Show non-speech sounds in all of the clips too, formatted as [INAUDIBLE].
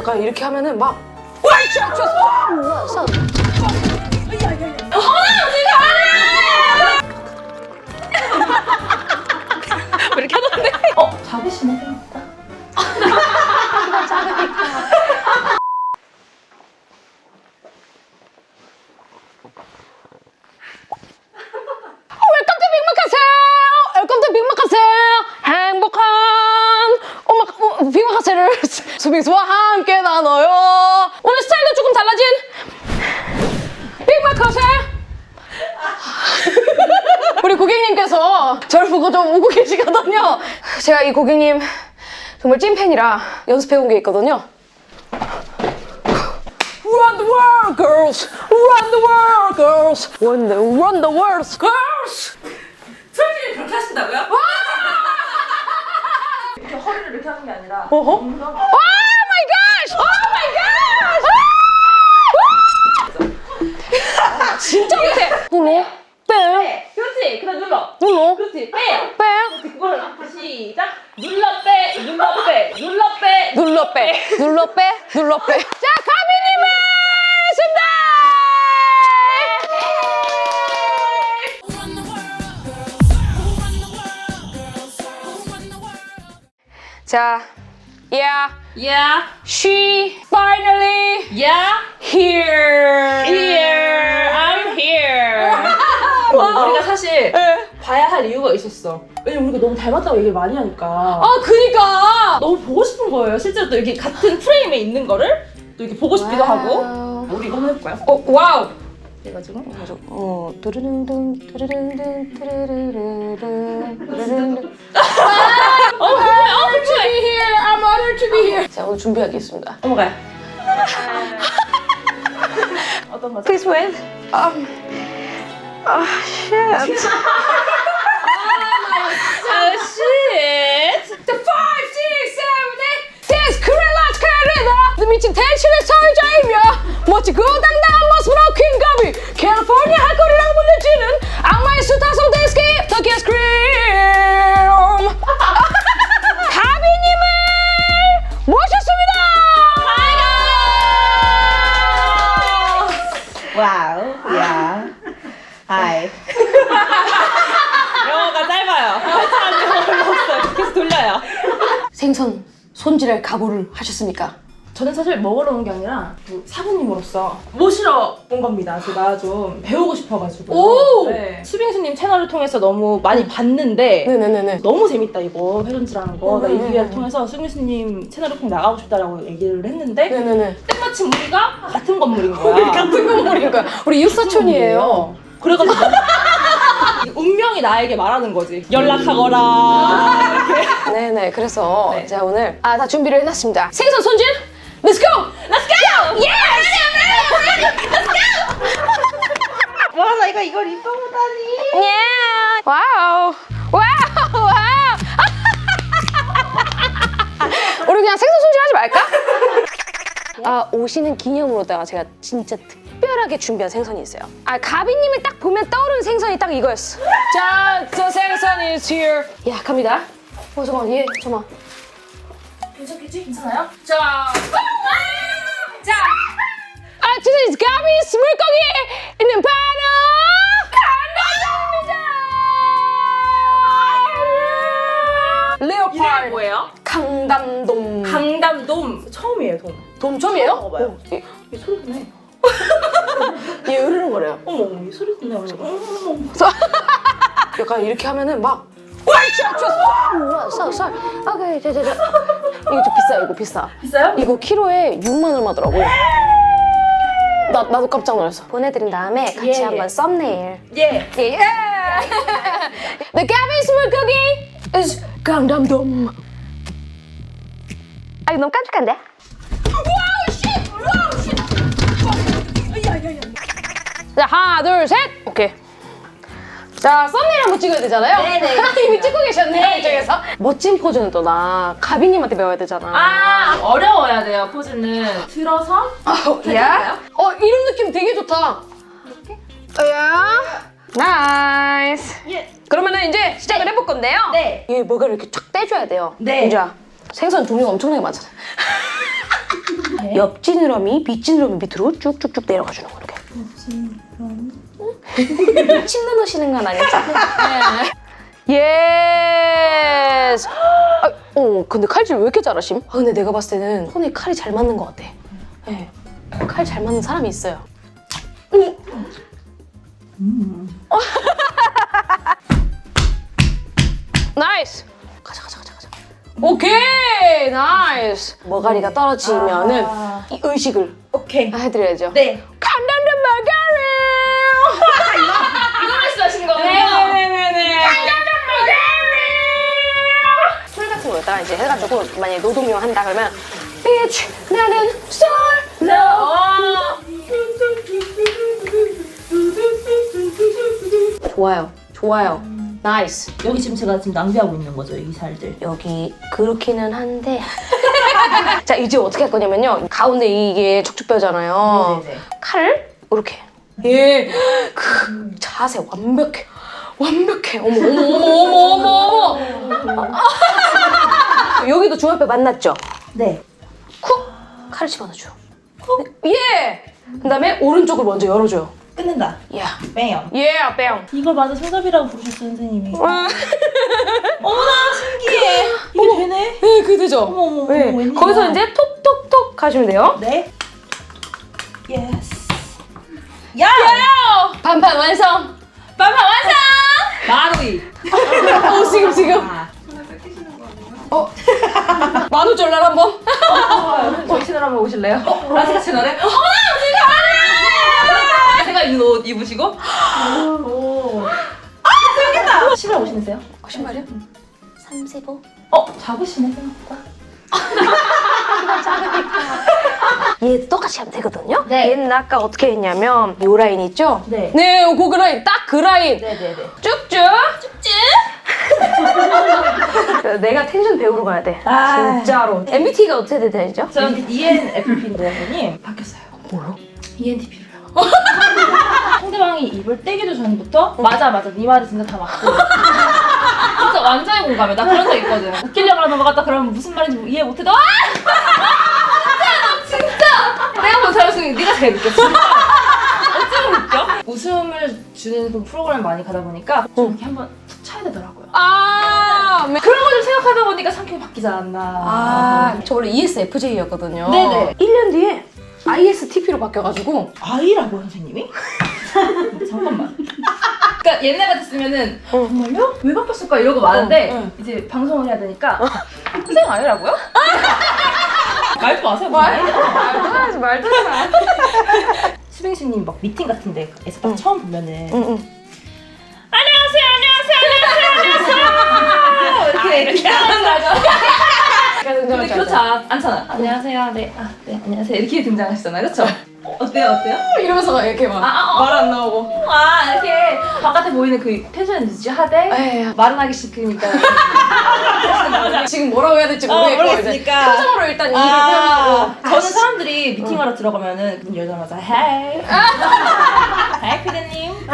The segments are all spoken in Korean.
약간 이렇게 하면은 막 와이차 쳤어. 왜 이렇게 하던데? 어, 잡으시면 됩니다. 웰컴 투 빅마카세! 웰컴 투 빅마카세! 행복한 오마 빅마카세를 수빙수와 함께 나눠요. 오늘 스타일도 조금 달라진 빅마카세! 우리 고객님께서 좀 우고 계시거든요. 제가 이 고객님 정말 찐팬이라 연습해온 게 있거든요. Run the world, girls! Run the world, girls! Run the, run the world, girls! 솔직히 그렇게 하신다고요? 이렇게 허리를 이렇게 하는 게 아니라 어허? Oh my gosh! Oh my gosh! 진짜 못해! 빼, 그렇지. 눌러. 그렇지. 빼. 빼, 그거를 시작. 눌러 빼. 눌러 빼. 눌러 빼. 눌러 빼, 눌러 빼, 눌러 빼. 자, 가비님의 승리! Run the world, girls. Who run the world, girls? Who run the world? 자, yeah, Yeah. she finally Yeah. here. Here. I'm here. 우리가 사실 봐야 할 이유가 있었어. 왜냐면 우리가 너무 닮았다고 얘기를 많이 하니까. 아, 그니까. 너무 보고 싶은 거예요. 실제로 또 이렇게 같은 프레임에 있는 거를 또 이렇게 보고 싶기도 하고. 우리 이거 한번 해볼까요? 어, 와우. 그래가지고. 어, 두루릉둥, 두루릉둥, 두루르르르, 두루릉둥. 어, 그래. 어, to be here. I'm honored to be here. 자, 오늘 준비하겠습니다. 넘어가요. [LAUGHS] 어떤 거죠? Please wait. Um. Oh shit. [LAUGHS] 아, 쉣! The five, six, seven, eight. This Korean 캐리다. 미친 대신의 사 손질할 각오를 하셨습니까? 저는 사실 먹으러 온 게 아니라 그 사부님으로서 모시러 온 겁니다. 제가 좀 배우고 싶어가지고. 오! 네. 수빙수님 채널을 통해서 너무 많이 봤는데 네네네네. 너무 재밌다 이거 회전지라는 거. 나이 음, 기회를 음. 통해서 수빙수님 채널을 꼭 나가고 싶다라고 얘기를 했는데 네네네. 때마침 우리가 같은 건물인 거야. [LAUGHS] 같은 건물인 거야. 우리 육사촌이에요. 그래가지고 운명이 나에게 말하는 거지. 연락하거라. 이렇게. 네네. 그래서 네. 제가 오늘 아 다 준비를 해놨습니다. 생선 손질. Let's go. Let's go. Yes. 와, 나 이거 이걸 입어보다니. Yeah. 와우. 와우. 와우. 우리 그냥 생선 손질하지 말까? [LAUGHS] 아 오시는 기념으로다가 제가 진짜 특 별하게 준비한 생선이 있어요. 아 가비님을 딱 보면 떠오르는 생선이 딱 이거였어. 자, 저 생선 is here. 야 갑니다. 어 잠깐 얘 잠깐. 괜찮겠지? 괜찮아요? 자, 자, 아, this is 가비's 물고기 있는 바로 레오파드 뭐예요? 강담돔. 강담 돔. 처음이에요, 돔. 돔 처음이에요? 먹어봐요. 어, 얘, 이 소리도 내. 어머, 이 어머, 어머. [LAUGHS] 약간 이렇게 하면은 막. 쌀, 쌀. 오케이, 자, 자, 자. 이거 좀 비싸, 이거 비싸. 비싸요? 이거 키로에 6만 얼마더라고. 나 나도 깜짝 놀랐어. 보내드린 다음에 같이 예, 예. 한번 썸네일. 예. 예. The Gabby's 물고기 is 강담돔. 아 이거 너무 깜찍한데? 자 하나 둘 셋. 오케이. 자 썸네일 한번 찍어야 되잖아요. 네네. [LAUGHS] 이미 찍고 계셨네 네. 이쪽에서. 멋진 포즈는 또 나 가비님한테 배워야 되잖아. 아, 어려워야 돼요, 포즈는. 들어서. 야. 어 이런 느낌 되게 좋다. 이렇게? 야. 나이스. 예. 그러면은 이제 시작을 해볼 건데요. 네. 얘 뭐가 이렇게 쫙 떼줘야 돼요. 네. 유주야. 생선 종류가 엄청나게 많잖아. [LAUGHS] 네. 옆 지느러미, 밑 지느러미 밑으로 쭉쭉쭉 내려가 주는 거 이렇게. 침 넣으시는 건 아니죠? [LAUGHS] 네. 예스. 아, 어, 근데 칼질 왜 이렇게 잘하심? 아, 근데 내가 봤을 때는 손에 칼이 잘 맞는 것 같아. 네. 칼잘 맞는 사람이 있어요. [LAUGHS] 나이스. 가자, 가자, 가자, 가자. 오케이, 나이스. 머가리가 떨어지면은 아. 이 의식을 오케이. 해드려야죠. 네. 거에다가 이제 해가지고 만약에 노동요 한다 그러면 bitch 나는 솔로 좋아요. 좋아요. 나이스 여기 지금 제가 지금 낭비하고 있는 거죠, 이 살들. 여기 그렇기는 한데. [LAUGHS] 자 이제 어떻게 할 거냐면요. 가운데 이게 척추뼈잖아요. 칼을 이렇게. 예, 그 자세 완벽해. 완벽해. 어머 어머 어머 어머 어머 여기도 중앙뼈 만났죠? 네. 쿡 칼을 집어넣어줘 예 그 다음에 오른쪽을 먼저 열어줘요 끝낸다. 야 뺑. 예, 뺑 이걸 맞아 손잡이라고 부르셨어요, 선생님이. 아, [LAUGHS] 어머나, 신기해. 이게 되네. 네, 그 되죠? 어머, 어머, 어머, 네. 웬일이야. 거기서 이제 톡톡톡 하시면 돼요 네. 예스. 야! 반판 완성 반판 완성! 마루이. 어 지금 지금 어 [LAUGHS] 만우절날 한번 저희 채널 한번 오실래요? 어, 라지카 채널에? 어머나! 지금 제가 입는 옷 입으시고? 오. 아, 재밌겠다! 신발 오시는세요? 신발이요? 35 어, 작으시네, 생각보다. [LAUGHS] 얘 똑같이 하면 되거든요 네. 얘는 아까 어떻게 했냐면 요 라인 있죠? 네. 네, 그 라인 딱 그 라인 네네네. 쭉쭉 쭉쭉 [LAUGHS] 내가 텐션 배우러 가야 돼 아. 진짜로 MBT가 어떻게 되죠? 전 E ENFP인데, 선생님. 바뀌었어요. 뭐요? ENTP로요. 상대방이 입을 떼기도 전부터 맞아 맞아 네 말이 진짜 다 맞고 진짜 완전히 공감해 나 그런 적 있거든 웃기려고 넘어갔다 그러면 무슨 말인지 뭐 이해 못해도 아! 진짜 나 진짜 내가 뭐 잘했으니 네가 제일 웃겼어 어쩌면 웃겨? 웃음을 주는 그 프로그램 많이 가다 보니까 좀 이렇게 한번 툭 차야 되더라고요 아, 네. 그런 거 좀 생각하다 보니까 성격이 바뀌지 않았나 아, 저 원래 ESFJ였거든요. 네네. 1년 뒤에 ISTP로 바뀌어가지고 아이라고 선생님이? [LAUGHS] 잠깐만. 그러니까 옛날 같았으면은 정말요? 왜 바뀌었을까 이러고 많은데 어, 어. 이제 방송을 해야 되니까 선생님 아니라고요? [LAUGHS] 말도 마세요. 말도 하지 말도 하지 [LAUGHS] 수빈 씨님 막 미팅 같은 데 에서 딱 처음 보면은 응, 안녕하세요 안녕하세요 안녕하세요 이렇게 이렇게 하죠. 근데 그렇지 않, 않잖아. 안녕하세요. 네. 아, 네. 안녕하세요. 이렇게 등장하시잖아요. 그렇죠? 어, 어때요? 어때요? 이러면서 이렇게 막말 아, 안 나오고. 아 이렇게 바깥에 보이는 그 텐션을 유지하되 에이, 말은 하기 싫으니까 [LAUGHS] 지금 뭐라고 해야 될지 아, 모르겠고 모르겠으니까. 표정으로 일단 이해를 아, 표현하고. 저는 사람들이 미팅하러 들어가면은 문 열자마자 헤이 헤이 [LAUGHS] 피디님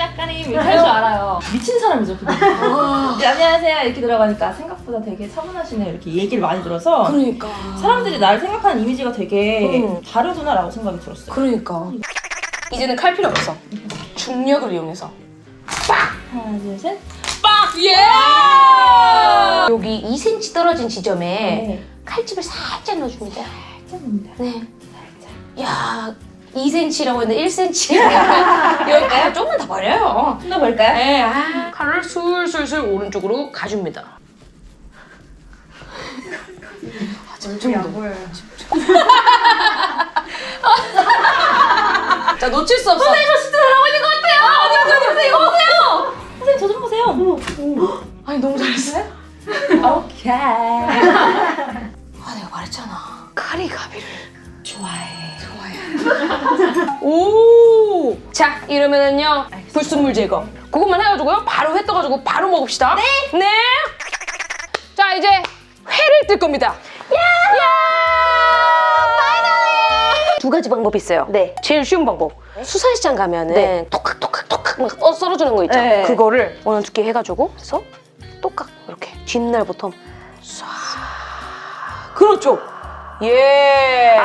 작가님 이렇게 할 줄 알아요 미친 사람이죠 그게 이제 안녕하세요 이렇게 들어가니까 생각보다 되게 차분하시네 이렇게 얘기를 많이 들어서 그러니까. 사람들이 나를 생각하는 이미지가 되게 음. 다르구나라고 생각이 들었어요 그러니까. 이제는 칼 필요 없어. 중력을 이용해서. 하나 둘 셋 빡! 예! 여기 2cm 떨어진 지점에 네. 칼집을 살짝 넣어줍니다. 짠입니다 네. 야, 2cm라고 했는데 1cm. [LAUGHS] 여기까지 조금만 더 버려요. 좀 더 볼까요? 네, 아, 칼을 술술술 오른쪽으로 가줍니다. 아, 집중도. [LAUGHS] 자, 놓칠 수 없어. 선생님 저 진짜 잘하고 있는 것 같아요 어디 어디 어디 선생님 보세요 선생님 저 좀 보세요 아니, 너무 잘했어요? 오케이 아, 내가 말했잖아. 칼이 가비를. 좋아해 오! 자, 이러면은요, 불순물 제거. 그것만 해가지고요, 바로 회 떠가지고 바로 먹읍시다. 네! 네! 자, 이제 회를 뜰 겁니다. 야! 두 가지 방법이 있어요. 네. 제일 쉬운 방법. 수산시장 가면은 네. 톡톡톡톡 막 썰- 썰어주는 거 있죠. 네. 그거를 원한 두께 해가지고 해서 똑깍 이렇게 뒷날부터 쏴. 그렇죠. 예.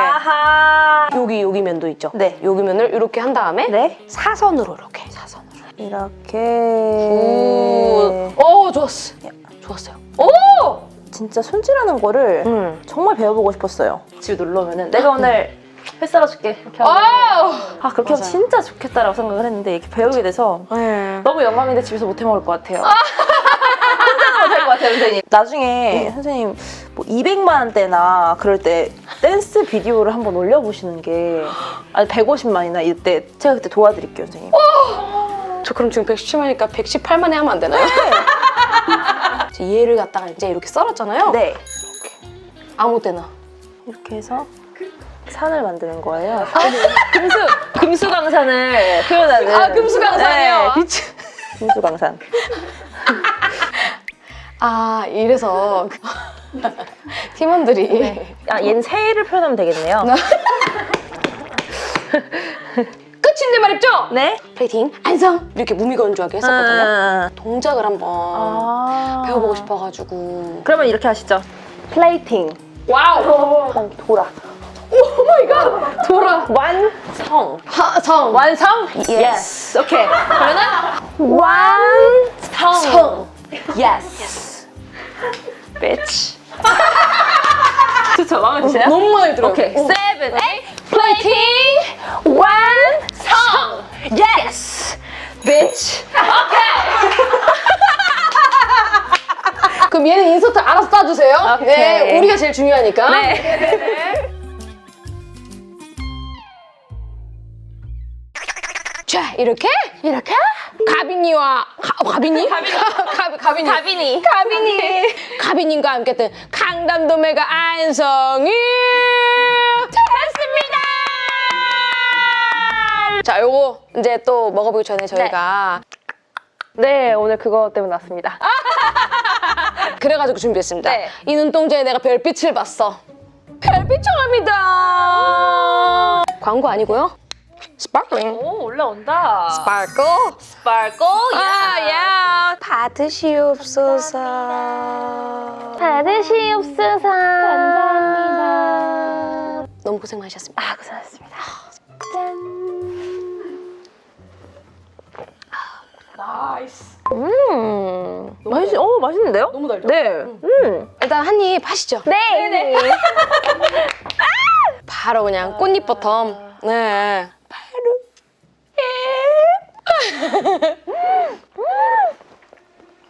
여기 여기 면도 있죠? 네. 여기 면을 이렇게 한 다음에 네. 사선으로 이렇게 사선으로. 이렇게. 오, 오 좋았어. 좋았어요. 오! 진짜 손질하는 거를 음. 정말 배워보고 싶었어요. 집에 놀러 오면은 내가 오늘 회 썰어줄게. 이렇게 하고. 와우! 아 그렇게 하면 맞아요. 진짜 좋겠다라고 생각을 했는데 이렇게 배우게 돼서 네. 너무 영광인데 집에서 못 해먹을 것 같아요. [LAUGHS] 혼자서 못할 것 같아요, 선생님. 나중에 선생님 뭐 200만 원대나 그럴 때 댄스 비디오를 한번 올려보시는 게 아니 150만이나 이때 제가 그때 도와드릴게요, 선생님. 저 그럼 지금 117만이니까 118만에 하면 안 되나요? [LAUGHS] 이제 얘를 갖다가 이제 이렇게 썰었잖아요. 네. 아무 때나. 이렇게 해서 산을 만드는 거예요. 금수 금수 강산을 표현하는. 아, 금수강산이요? 네, 미친. 금수 강산. [LAUGHS] 아, 이래서 팀원들이 아, 얘는 새를 표현하면 되겠네요. [LAUGHS] 끝인데 말입죠? 네. 플레이팅, 안성 이렇게 무미건조하게 했었거든요. 아. 동작을 한번 아. 배워보고 싶어가지고. 그러면 이렇게 하시죠. 플레이팅. 와우! 어, 돌아. 오 마이 갓! 돌아! 완성. 하 성! 완성? Yes. 오케이. 그러면 완성. 성! Yes. bitch. 좋죠. 마음에 드세요? 너무 마음에 들어요. 오케이. 어. seven, eight. 플레이팅! 완성. Yes. bitch. [LAUGHS] 그럼 얘는 인서트 알아서 따주세요. 오케이. 네, 우리가 제일 중요하니까. 네. [LAUGHS] 자, 이렇게? 이렇게? 가빈이와, 가, 어, 가빈이? 가빈이. 가, 가빈이. 가빈이. 가빈이. [LAUGHS] 가빈님과 함께 했던 강담도매가 안성이 됐습니다! 자, 요거 이제 또 먹어보기 전에 저희가 네, 오늘 그거 때문에 왔습니다. [LAUGHS] 그래가지고 준비했습니다. 네. 이 눈동자에 내가 별빛을 봤어. 별빛 청합니다. 광고 아니고요. 스파클링. 오, 올라온다. 스파클. 스파클. 아, 야. 받으시옵소서. 받으시옵소서. 감사합니다. 너무 고생 많으셨습니다. 아, 고생하셨습니다. 나이스. 음, 맛있, 어, 맛있는데요? 너무 달죠? 네. 음. 일단 한 입 하시죠. 네. 네. [LAUGHS] 바로 그냥 꽃잎 버텀. 네. 바로.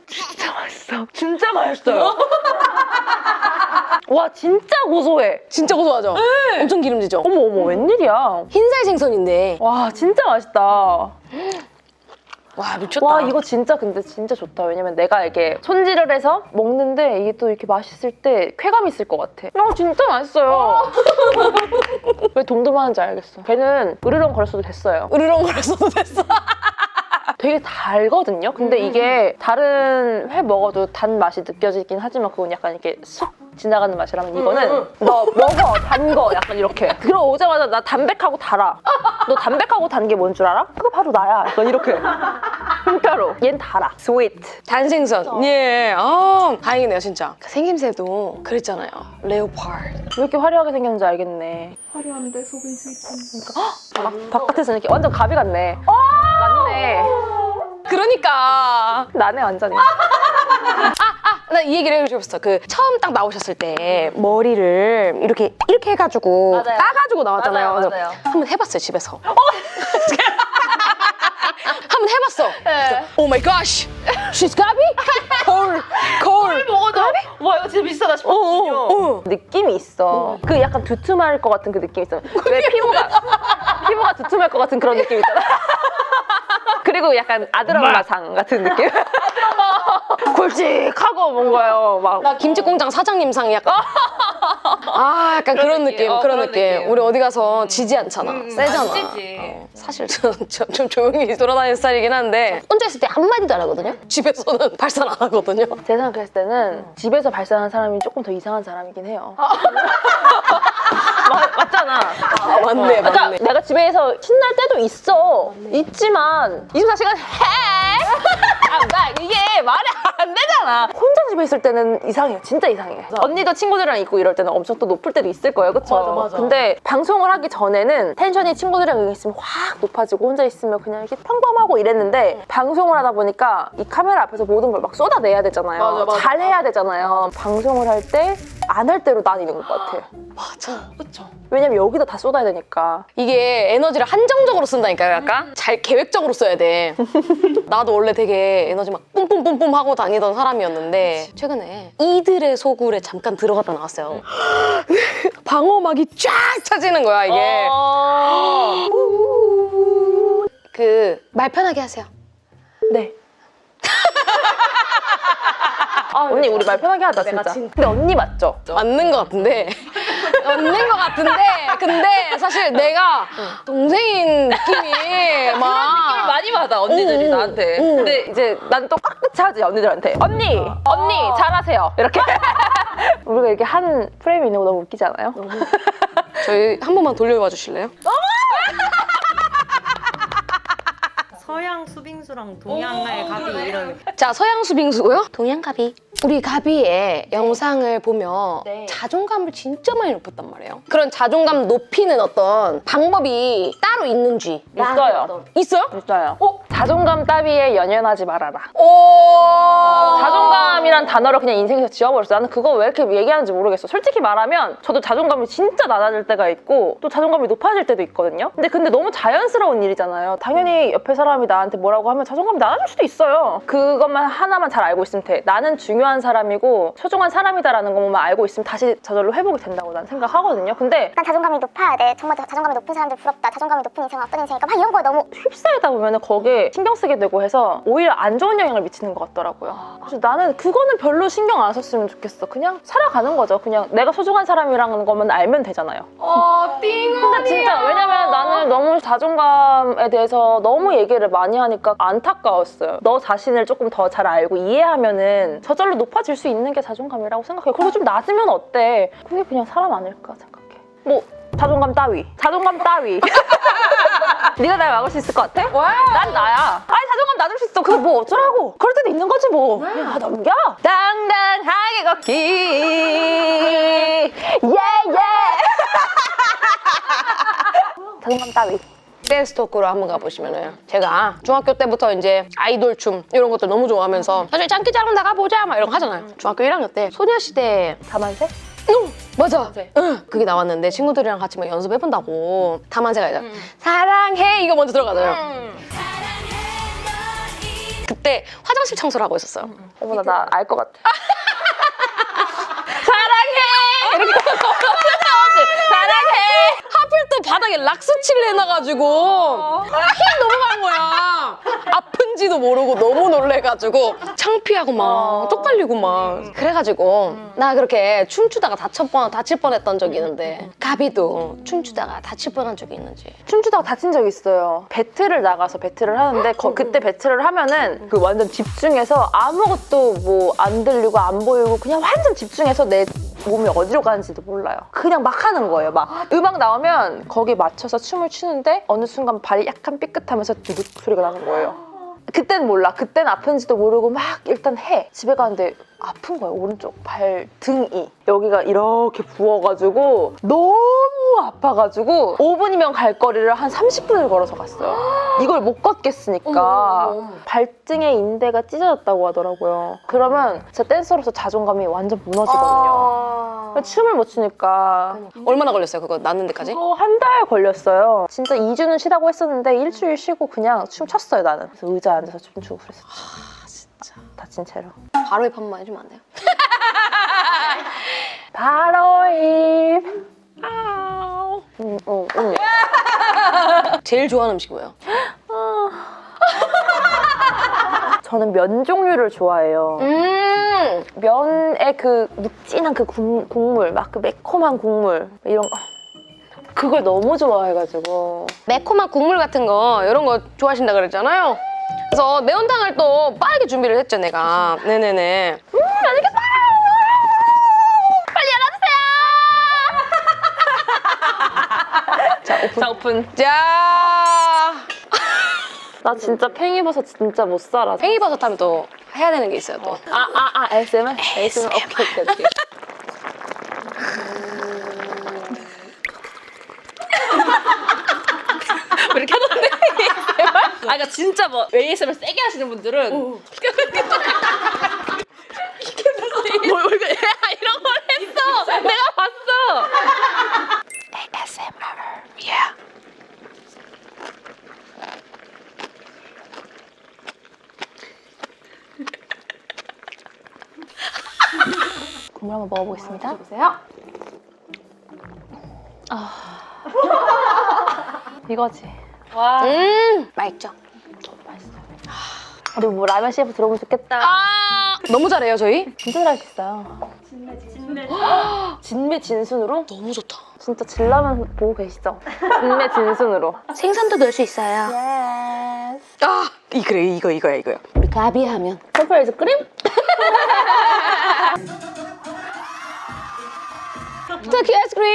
진짜 맛있어. 진짜 맛있어요. 와, 진짜 고소해. 진짜 고소하죠? 엄청 기름지죠? 어머, 어머, 웬일이야. 흰살 생선인데. 와, 진짜 맛있다. 와, 미쳤다. 와, 이거 진짜 근데 진짜 좋다. 왜냐면 내가 이게 손질을 해서 먹는데 이게 또 이렇게 맛있을 때 쾌감 있을 것 같아. 어, 진짜 맛있어요. [LAUGHS] 왜 돔돔하는지 알겠어. 걔는 으르렁 걸었어도 됐어요. 으르렁 거렸어도 됐어. 되게 달거든요. 근데 이게 다른 회 먹어도 단 맛이 느껴지긴 하지만 그건 약간 이렇게 쏙 지나가는 맛이라면 이거는 너 먹어 단 거 약간 이렇게 [LAUGHS] 들어오자마자 나 담백하고 달아. 너 담백하고 단 게 뭔 줄 알아? 그거 바로 나야. 약간 이렇게. [LAUGHS] 진짜로. 얜 달아. 스위트. 단생선. 예. 아, 다행이네요, 진짜. 그 생김새도 그랬잖아요. 레오파드. 왜 이렇게 화려하게 생겼는지 알겠네. 화려한데 속은 스위트. 바깥에서 이렇게 완전 가비 같네. 맞네. 그러니까. 나네 완전히. 나 이 얘기를 해주고 싶었어. 그 처음 딱 나오셨을 때 머리를 이렇게 이렇게 해가지고 맞아요. 따가지고 나왔잖아요. 맞아요, 그래서 맞아요. 한번 해봤어요 집에서. [LAUGHS] 한번 해봤어. 오 마이 갓. She's 가비? 거울, 거울. 먹어도 와 이거 진짜 비싸다 싶었거든요. 어, 어, 어. 느낌이 있어. 그 약간 두툼할 것 같은 그 느낌 있어. 왜 피부가 피부가 두툼할 것 같은 그런 느낌 있잖아. [LAUGHS] 그리고 약간 아드랑마상 같은 느낌. [LAUGHS] 굵직하고 뭔가요. 막 나 김치 공장 사장님상 약간. 아, 약간 그런, 느낌, 느낌. 어, 그런, 그런 느낌. 느낌. 우리 어디 가서 지지 않잖아. 세잖아. 안 지지. 어, 사실 저는 좀, 좀 조용히 돌아다니는 스타일이긴 한데 혼자 있을 때 한마디도 안 하거든요. 집에서는 [LAUGHS] 발산 안 하거든요. 제 생각했을 때는 집에서 발산한 사람이 조금 더 이상한 사람이긴 해요. [LAUGHS] 맞, 맞잖아. 아, 맞네, 그러니까 맞네. 내가 집에서 신날 때도 있어. 있지만 24시간 해. [LAUGHS] 아, 나 이게 말이 안 되잖아. 혼자 집에 있을 때는 이상해요. 진짜 이상해. 언니도 친구들이랑 있고 이럴 때는 엄청 또 높을 때도 있을 거예요. 그쵸? 맞아, 맞아. 근데 방송을 하기 전에는 텐션이 친구들이랑 있으면 확 높아지고 혼자 있으면 그냥 이렇게 평범하고 이랬는데 방송을 하다 보니까 이 카메라 앞에서 모든 걸 막 쏟아내야 되잖아요. 맞아, 맞아. 잘 해야 되잖아요. 방송을 할 때 안 할 때로 나뉘는 것 같아. [GASPS] 맞아. 그쵸. 왜냐면 여기다 다 쏟아야 되니까. 이게 에너지를 한정적으로 쓴다니까요, 약간. 잘 계획적으로 써야 돼. 나도 원래 되게 에너지 막 뿜뿜뿜뿜 하고 다니던 사람이었는데 최근에 이들의 소굴에 잠깐 들어갔다 나왔어요. [GASPS] 방어막이 쫙 차지는 거야, 이게. 어... 그 말 편하게 하세요. 네. [LAUGHS] 아, 언니 우리 말 편하게 하자 진짜. 근데 언니 맞죠? 맞는 것 같은데 맞는 것 같은데 근데 사실 내가 동생인 느낌이 막 많이 받아 언니들이 오, 나한테. 오. 근데 이제 난 또 깍듯이 하지 언니들한테. 언니, 언니 잘하세요. 이렇게. [LAUGHS] 우리가 이렇게 한 프레임이 있는 거 너무 웃기지 않아요? [LAUGHS] 저희 한 번만 돌려봐 주실래요? 서양 수빙수랑 동양의 가비 이런 자 서양 수 빙수고요 동양가비 우리 가비의 영상을 보면 네. 자존감을 진짜 많이 높였단 말이에요 그런 자존감 높이는 어떤 방법이 따로 있는지 있어요. 있어요? 있어요. 어? 자존감 따위에 연연하지 말아라. 오 자존감이란 단어를 그냥 인생에서 지워버렸어. 나는 그거 왜 이렇게 얘기하는지 모르겠어. 솔직히 말하면 저도 자존감이 진짜 낮아질 때가 있고 또 자존감이 높아질 때도 있거든요. 근데 근데 너무 자연스러운 일이잖아요. 당연히 옆에 사람이 나한테 뭐라고 하면 자존감이 낮아질 수도 있어요. 그것만 하나만 잘 알고 있으면 돼. 나는 중요한 사람이고 소중한 사람이다라는 것만 알고 있으면 다시 저절로 회복이 된다고 난 생각하거든요. 근데 난 자존감이 높아야 돼. 정말 자존감이 높은 사람들 부럽다. 자존감이 높은 인생 은 어떤 인생일까? 막 이런 거 너무 휩싸이다 보면 거기에 신경 쓰게 되고 해서 오히려 안 좋은 영향을 미치는 것 같더라고요. 그래서 나는 그거는 별로 신경 안 썼으면 좋겠어. 그냥 살아가는 거죠. 그냥 내가 소중한 사람이라는 것만 알면 되잖아요. 어, 띵 근데 진짜 왜냐면 나는 너무 자존감에 대해서 너무 얘기를 많이 하니까 안타까웠어요. 너 자신을 조금 더 잘 알고 이해하면은 저절로 높아질 수 있는 게 자존감이라고 생각해. 그리고 좀 낮으면 어때? 그게 그냥 사람 아닐까 생각해. 뭐 자존감 따위. 자존감 따위. [LAUGHS] 네가 날 막을 수 있을 것 같아? 난 나야. 아니 자존감 낮을 수 있어. 그게 뭐 어쩌라고? 그럴 때도 있는 거지 뭐. 아, 넘겨. 당당하게 걷기. 예예. [LAUGHS] 자존감 따위. 댄스 토크로 한번 가보시면은 제가 중학교 때부터 이제 아이돌 춤 이런 것들 너무 좋아하면서 사실 짱끼짱 나가보자 막 이런 거 하잖아요 중학교 1학년 때 소녀시대 다만색? 응 맞아. 응. 그게 나왔는데 친구들이랑 같이 막 연습해본다고. 다만세가 이제 사랑해! 이거 먼저 들어가잖아요 그때 화장실 청소를 하고 있었어요. 어머나 나 알 것 같아. [LAUGHS] 사랑해 이렇게 사랑해 하필 또 바닥에 락스치를 해놔가지고. 휙 넘어간 거야. 아픈지도 모르고 너무 놀래가지고 창피하고 막 쪽팔리고 막. 그래가지고 나 그렇게 춤추다가 다칠 뻔 다칠 뻔했던 적이 있는데. 가비도 춤추다가 다칠 뻔한 적이 있는지. 춤추다가 다친 적 있어요. 배틀을 나가서 배틀을 하는데 거- 그때 배틀을 하면은 그 완전 집중해서 아무것도 뭐 안 들리고 안 보이고 그냥 완전 집중해서 내 몸이 어디로 가는지도 몰라요. 그냥 막 하는 거예요. 막 음악 나오면 거기에 맞춰서 춤을 추는데 어느 순간 발이 약간 삐끗하면서 두둑 소리가 나는 거예요. 그땐 몰라. 그땐 아픈지도 모르고 막 일단 해. 집에 가는데 아픈 거예요. 오른쪽 발 등이. 여기가 이렇게 부어가지고 너무 아파가지고 5분이면 갈 거리를 한 30분을 걸어서 갔어요. [GASPS] 이걸 못 걷겠으니까 발등에 인대가 찢어졌다고 하더라고요. 그러면 제 댄서로서 자존감이 완전 무너지거든요. 춤을 못 추니까 얼마나 걸렸어요 그거 낫는 데까지? 그거 한 달 걸렸어요. 진짜 2주는 쉬라고 했었는데 일주일 쉬고 그냥 춤 췄어요 나는. 그래서 의자에 앉아서 춤추고 그랬어. 아 진짜 다친 채로. 바로 입 한 번 해주면 안 돼요? [LAUGHS] 바로 입. 아우. 음, 음, 음. 제일 좋아하는 음식 뭐예요? [LAUGHS] 저는 면 종류를 좋아해요. 음 면의 그 묵진한 그 국- 국물, 막 그 매콤한 국물 이런 거. 그걸 너무 좋아해가지고 매콤한 국물 같은 거 이런 거 좋아하신다 그랬잖아요. 그래서 매운탕을 또 빠르게 준비를 했죠 내가. 네네네. 음 맛있겠다. 빨리 열어주세요. 자 오픈. 자 오픈. 자 [LAUGHS] 나 진짜 팽이버섯 진짜 못 살아. 팽이버섯 하면 또 해야 되는 게 있어요 또. 아, 아, 아, ASMR? ASMR. 오케이, 오케이, 오케이. 이렇게 하던데 아 그러니까 진짜 뭐 ASMR 세게 하시는 분들은 뭐, 이거, 야, 이런 걸 했어! 내가 봤어! ASMR, yeah. 국물 한번 먹어보겠습니다. 보세요. 아. 이거지. 와, 음 맛있죠. 우리 뭐 라면 CF 들어보면 좋겠다. 아 너무 잘해요 저희. 진짜 잘하셨어요. 진매 진순으로? 너무 좋다. 진짜 진라면 보고 계시죠? 진매 진순으로. 생선도 넣을 수 있어요. 예스. 아 이 그래 이거 이거야 이거야. 우리 가비 하면 서프라이즈 크림? 터키 아이스크림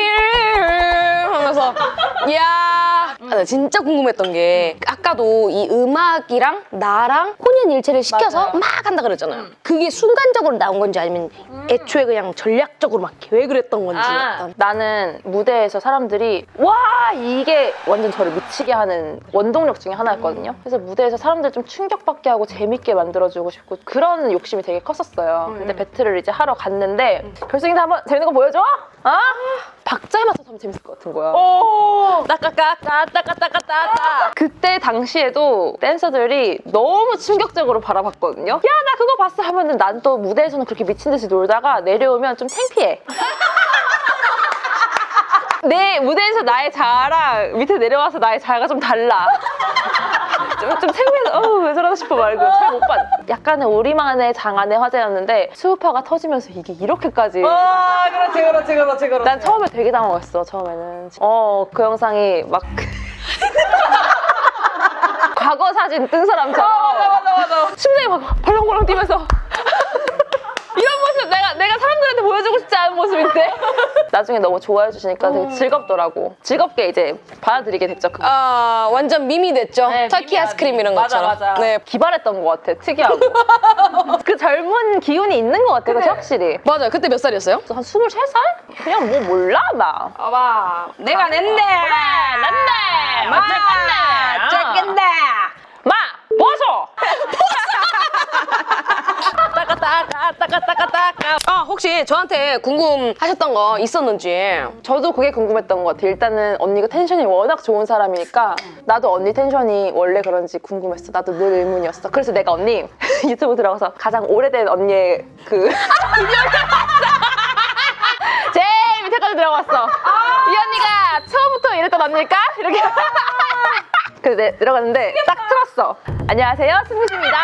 하면서 이야 아, 나 진짜 궁금했던 게 아까도 이 음악이랑 나랑 혼연일체를 시켜서 맞아요. 막 한다 그랬잖아요 그게 순간적으로 나온 건지 아니면 애초에 그냥 전략적으로 막 계획을 했던 건지 아, 약간 나는 무대에서 사람들이 와 이게 완전 저를 미치게 하는 원동력 중에 하나였거든요. 그래서 무대에서 사람들 좀 충격받게 하고 재밌게 만들어주고 싶고 그런 욕심이 되게 컸었어요. 근데 배틀을 이제 하러 갔는데 결승인데 한번 재밌는 거 보여줘? 어? 박자에 맞춰서 하면 재밌을 것 같은 거야. 따까까까 따까따까따까 그때 당시에도 댄서들이 너무 충격적으로 바라봤거든요. 야 나 그거 봤어 하면은 난 또 무대에서는 그렇게 미친 듯이 놀다가 내려오면 좀 창피해. [LAUGHS] 내 무대에서 나의 자아랑 밑에 내려와서 나의 자아가 좀 달라. 좀, 좀 창피해서 어왜 저러나 싶어 말고 잘 못 봤. 약간의 우리만의 장안의 화제였는데 수우파가 터지면서 이게 이렇게까지. 아 그렇지 그렇지 그렇지 그렇지. 난 처음에 되게 당황했어 처음에는. 어 그 영상이 막 [LAUGHS] 과거 사진 뜬 사람처럼. 맞아 맞아. 심장이 막 벌렁벌렁 뛰면서 이런 모습 내가 내가 사람들한테 보여주고 싶지 않은 모습인데 [LAUGHS] 나중에 너무 좋아해 주시니까 되게 즐겁더라고. 즐겁게 이제 받아들이게 됐죠 그거. 아 완전 밈이 됐죠? 네, 터키 밈이야, 아이스크림 밈. 이런 맞아, 것처럼. 맞아. 네. 기발했던 것 같아 특이하고. [LAUGHS] 그 젊은 기운이 있는 것 같아 그치 확실히. 맞아요. 그때 몇 살이었어요? 한 23살? 그냥 뭐 몰라 나. 봐봐. 내가 낸데 난데 마 어쩔 건데 마 벗어 [LAUGHS] 아 혹시 저한테 궁금하셨던 거 있었는지. 저도 그게 궁금했던 것 같아요. 일단은 언니가 텐션이 워낙 좋은 사람이니까 나도 언니 텐션이 원래 그런지 궁금했어. 나도 늘 의문이었어. 그래서 내가 언니 [LAUGHS] 유튜브 들어가서 가장 오래된 언니의 그 비디오를 [LAUGHS] 봤어 제일 밑에까지 들어갔어. 이 언니가 처음부터 이랬던 언니일까? 이렇게. [LAUGHS] 그래서 내, 들어갔는데 딱 틀었어. 안녕하세요 승민입니다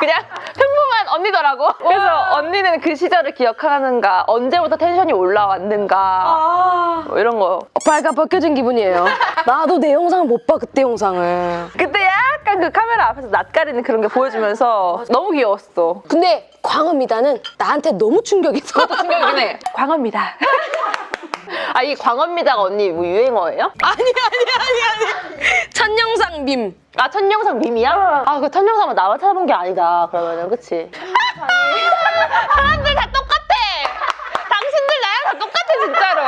그냥 평범한 언니더라고. 그래서 언니는 그 시절을 기억하는가, 언제부터 텐션이 올라왔는가, 뭐 이런 거. 발가 벗겨진 기분이에요. 나도 내 영상을 못 봐 그때 영상을. 약간 그 카메라 앞에서 낯가리는 그런 게 보여주면서 너무 귀여웠어. 근데 광어미다는 나한테 너무 충격이었어 충격이긴 해. [LAUGHS] 광어입니다. [LAUGHS] 아, 이 광어입니다가 언니 뭐 유행어예요? [LAUGHS] 아니 아니 아니 아니 첫 영상 밈 아, 첫 영상 밈이야? 아, 그첫 영상은 나만 찾아본 게 아니다. 그러면은, 그치? 사람들 다 똑같아! 당신들 나랑 다 똑같아, 진짜로.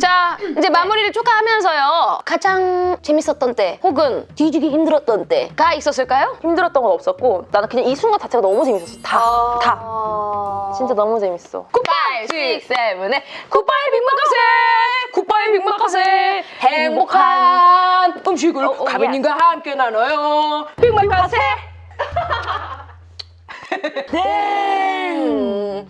자 이제 마무리를 촉하하면서요. 가장 재밌었던 때 혹은 뒤지기 힘들었던 때가 있었을까요? 힘들었던 건 없었고, 나는 그냥 이 순간 자체가 너무 재밌었어. 다, 다. 진짜 너무 재밌어. 9, 8, 6, 7, 8. 굿바이 빅마카세 굿바이 빅마카세 행복한 음식을 어, 어, 가비님과 함께 나눠요. 빅마카세 [LAUGHS] 네